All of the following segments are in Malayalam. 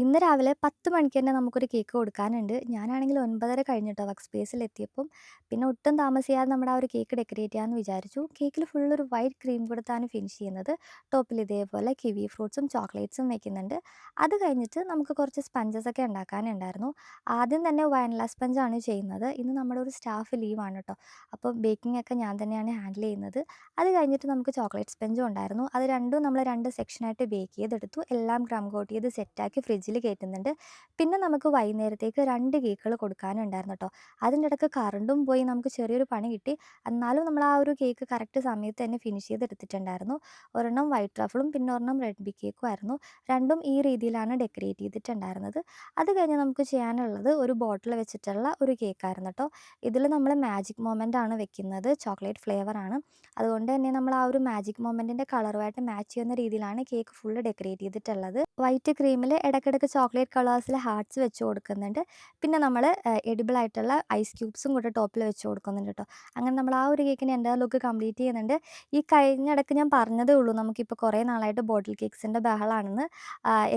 ഇന്ന് രാവിലെ 10 മണിക്ക് തന്നെ നമുക്കൊരു കേക്ക് കൊടുക്കാനുണ്ട്. ഞാനാണെങ്കിൽ 9:30 കഴിഞ്ഞിട്ടോ വർക്ക് സ്പേസിലെത്തിയപ്പം. പിന്നെ ഒട്ടും താമസിയാതെ നമ്മുടെ ആ ഒരു കേക്ക് ഡെക്കറേറ്റ് ചെയ്യാമെന്ന് വിചാരിച്ചു. കേക്കിൽ ഫുൾ ഒരു വൈറ്റ് ക്രീം കൊടുത്താണ് ഫിനിഷ് ചെയ്യുന്നത്. ടോപ്പിൽ ഇതേപോലെ കിവി ഫ്രൂട്ട്സും ചോക്ലേറ്റ്സും വെക്കുന്നുണ്ട്. അത് കഴിഞ്ഞിട്ട് നമുക്ക് കുറച്ച് സ്പഞ്ചസ് ഒക്കെ ഉണ്ടാക്കാനുണ്ടായിരുന്നു. ആദ്യം തന്നെ വാനില സ്പഞ്ചാണ് ചെയ്യുന്നത്. ഇന്ന് നമ്മുടെ ഒരു സ്റ്റാഫ് ലീവാണ് കേട്ടോ. അപ്പോൾ ബേക്കിംഗ് ഒക്കെ ഞാൻ തന്നെയാണ് ഹാൻഡിൽ ചെയ്യുന്നത്. അത് കഴിഞ്ഞിട്ട് നമുക്ക് ചോക്ലേറ്റ് സ്പഞ്ചും ഉണ്ടായിരുന്നു. അത് രണ്ടും നമ്മൾ രണ്ട് സെക്ഷനായിട്ട് ബേക്ക് ചെയ്തെടുത്തു. എല്ലാം ക്രം കോട്ട് ചെയ്ത് സെറ്റാക്കി ഫ്രിഡ്ജിൽ കയറ്റുന്നുണ്ട്. പിന്നെ നമുക്ക് വൈകുന്നേരത്തേക്ക് രണ്ട് കേക്കുകൾ കൊടുക്കാനുണ്ടായിരുന്നു കേട്ടോ അതിന്റെ ഇടയ്ക്ക് കറണ്ടും പോയി നമുക്ക് ചെറിയൊരു പണി കിട്ടി. എന്നാലും നമ്മൾ ആ ഒരു കേക്ക് കറക്റ്റ് സമയത്ത് തന്നെ ഫിനിഷ് ചെയ്തെടുത്തിട്ടുണ്ടായിരുന്നു. ഒരെണ്ണം വൈറ്റ് ട്രഫിളും പിന്നെ ഒരെണ്ണം റെഡ് ബി കേക്കും ആയിരുന്നു. രണ്ടും ഈ രീതിയിലാണ് ഡെക്കറേറ്റ് ചെയ്തിട്ടുണ്ടായിരുന്നത്. അത് കഴിഞ്ഞ് നമുക്ക് ചെയ്യാനുള്ളത് ഒരു ബോട്ടിൽ വെച്ചിട്ടുള്ള ഒരു കേക്കായിരുന്നു കേട്ടോ ഇതിൽ നമ്മൾ മാജിക് മൊമെന്റ് ആണ് വെക്കുന്നത്. ചോക്ലേറ്റ് ഫ്ലേവർ ആണ്. അതുകൊണ്ട് തന്നെ നമ്മൾ ആ ഒരു മാജിക് മൊമെന്റിന്റെ കളറുമായിട്ട് മാച്ച് ചെയ്യുന്ന രീതിയിലാണ് കേക്ക് ഫുള്ള് ഡെക്കറേറ്റ് ചെയ്തിട്ടുള്ളത്. വൈറ്റ് ക്രീമിൽ ഇടയ്ക്കിടയ്ക്ക് ചോക്ലേറ്റ് കളേഴ്സിൽ ഹാർട്ട്സ് വെച്ച് കൊടുക്കുന്നുണ്ട്. പിന്നെ നമ്മൾ എഡിബിൾ ആയിട്ടുള്ള ഐസ് ക്യൂബ്സും കൂടെ ടോപ്പിൽ വെച്ച് കൊടുക്കുന്നുണ്ട് കേട്ടോ അങ്ങനെ നമ്മൾ ആ ഒരു കേക്കിന് എന്റെ ലുക്ക് കംപ്ലീറ്റ് ചെയ്യുന്നുണ്ട്. ഈ കഴിഞ്ഞ ഇടയ്ക്ക് ഞാൻ പറഞ്ഞതേ ഉള്ളൂ നമുക്കിപ്പോൾ കുറേ നാളായിട്ട് ബോട്ടിൽ കേക്ക്സിന്റെ ബഹളാണെന്ന്.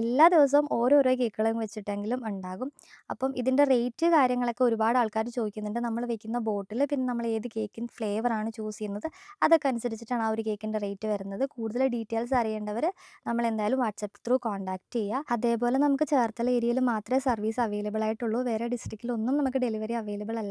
എല്ലാ ദിവസവും ഓരോരോ കേക്കുകളും വെച്ചിട്ടെങ്കിലും ഉണ്ടാകും. അപ്പം ഇതിന്റെ റേറ്റ് കാര്യങ്ങളൊക്കെ ഒരുപാട് ആൾക്കാർ ചോദിക്കുന്നുണ്ട്. നമ്മൾ വെക്കുന്ന ബോട്ടിൽ പിന്നെ നമ്മൾ ഏത് കേക്കിൻ ഫ്ലേവറാണ് ചൂസ് ചെയ്യുന്നത് അതൊക്കെ അനുസരിച്ചിട്ടാണ് ആ ഒരു കേക്കിന്റെ റേറ്റ് വരുന്നത്. കൂടുതൽ ഡീറ്റെയിൽസ് അറിയേണ്ടവർ നമ്മൾ എന്തായാലും വാട്സപ്പ് ത്രൂ കോൺടാക്ട് ചെയ്യുക. അതേപോലെ നമുക്ക് ചേർത്തല ഏരിയയിൽ മാത്രമേ സർവീസ് അവൈലബിൾ ആയിട്ടുള്ളൂ. വേറെ ഡിസ്ട്രിക്റ്റിലൊന്നും നമുക്ക് ഡെലിവറി അവൈലബിൾ അല്ല.